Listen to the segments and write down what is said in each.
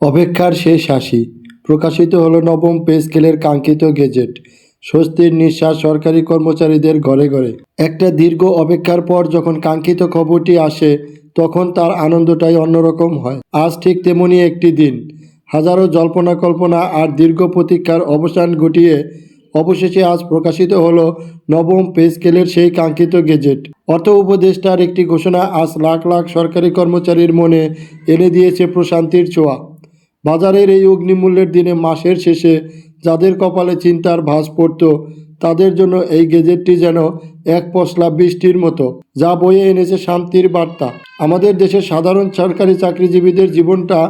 অপেক্ষার শেষ হাসি। প্রকাশিত হলো নবম পে স্কেলের কাঙ্ক্ষিত গেজেট। স্বস্তির নিঃশ্বাস সরকারি কর্মচারীদের ঘরে ঘরে একটা দীর্ঘ অপেক্ষার পর যখন কাঙ্ক্ষিত খবরটি আসে, তখন তার আনন্দটাই অন্যরকম হয়। আজ ঠিক তেমনই একটি দিন। হাজারো জল্পনা কল্পনা আর দীর্ঘ প্রতীক্ষার অবসান ঘটিয়ে, অবশেষে আজ প্রকাশিত হল নবম পে স্কেলের সেই কাঙ্ক্ষিত গেজেট। অর্থ উপদেষ্টার একটি ঘোষণা আজ লাখ লাখ সরকারি কর্মচারীর মনে এনে দিয়েছে প্রশান্তির ছোঁয়া। বাজারের এই অগ্নিমূল্যের দিনে মাসের শেষে যাদের কপালে চিন্তার ভাঁজ পড়ত, তাদের জন্য এই গেজেটটি যেন এক পশলা বৃষ্টির মতো, যা বয়ে এনেছে শান্তির বার্তা। আমাদের দেশের সাধারণ সরকারি চাকরিজীবীদের জীবনটা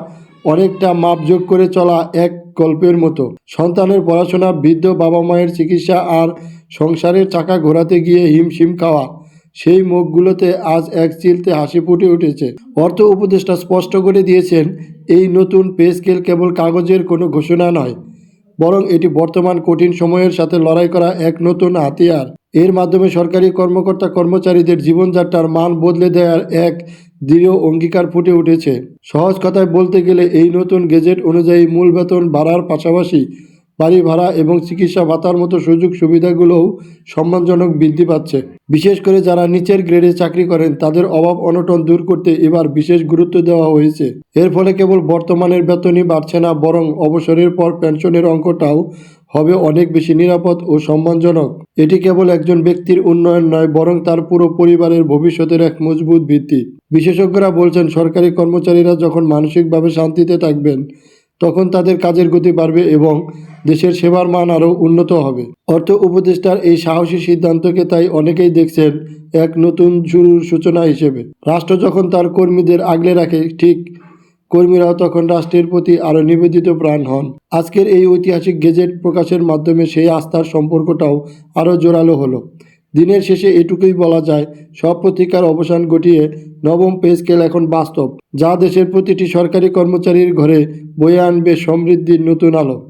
অনেকটা মাপযোগ করে চলা এক গল্পের মতো। সন্তানের পড়াশোনা, বৃদ্ধ বাবা মায়ের চিকিৎসা আর সংসারের চাকা ঘোরাতে গিয়ে হিমশিম খাওয়া, সেই মুখগুলোতে আজ এক চিলতে হাসি ফুটে উঠেছে। অর্থ উপদেষ্টা স্পষ্ট করে দিয়েছেন এই নতুন পে স্কেল কেবল কাগজের কোনো ঘোষণা নয়, বরং এটি বর্তমান কঠিন সময়ের সাথে লড়াই করা এক নতুন হাতিয়ার। এর মাধ্যমে সরকারি কর্মকর্তা কর্মচারীদের জীবনযাত্রার মান বদলে দেওয়ার এক দৃঢ় অঙ্গীকার ফুটে উঠেছে। সহজ কথায় বলতে গেলে এই নতুন গেজেট অনুযায়ী মূল বেতন বাড়ার পাশাপাশি বাড়ি ভাড়া এবং চিকিৎসা ভাতার মতো সুযোগ সুবিধাগুলোও সম্মানজনক বৃদ্ধি পাচ্ছে। বিশেষ করে যারা নিচের গ্রেডে চাকরি করেন, তাদের অভাব অনটন দূর করতে এবার বিশেষ গুরুত্ব দেওয়া হয়েছে। এর ফলে কেবল বর্তমানের বেতনই বাড়ছে না, বরং অবসরের পর পেনশনের অঙ্কটাও হবে অনেক বেশি নিরাপদ ও সম্মানজনক। এটি কেবল একজন ব্যক্তির উন্নয়ন নয়, বরং তার পুরো পরিবারের ভবিষ্যতের এক মজবুত ভিত্তি। বিশেষজ্ঞরা বলছেন, সরকারি কর্মচারীরা যখন মানসিকভাবে শান্তিতে থাকবেন তখন তাদের কাজের গতি বাড়বে এবং দেশের সেবার মান আরও উন্নত হবে। অর্থ উপদেষ্টার এই সাহসী সিদ্ধান্তকে তাই অনেকেই দেখছেন এক নতুন শুরুর সূচনা হিসেবে। রাষ্ট্র যখন তার কর্মীদের আগলে রাখে, ঠিক কর্মীরাও তখন রাষ্ট্রের প্রতি আরও নিবেদিত প্রাণ হন। আজকের এই ঐতিহাসিক গেজেট প্রকাশের মাধ্যমে সেই আস্থার সম্পর্কটাও আরও জোরালো হলো। দিনের শেষে এটুকুই বলা যায়, সব প্রতিকার অবসান ঘটিয়ে নবম পে স্কেল এখন বাস্তব, যা দেশের প্রতিটি সরকারি কর্মচারীর ঘরে বয়ে আনবে সমৃদ্ধির নতুন আলো।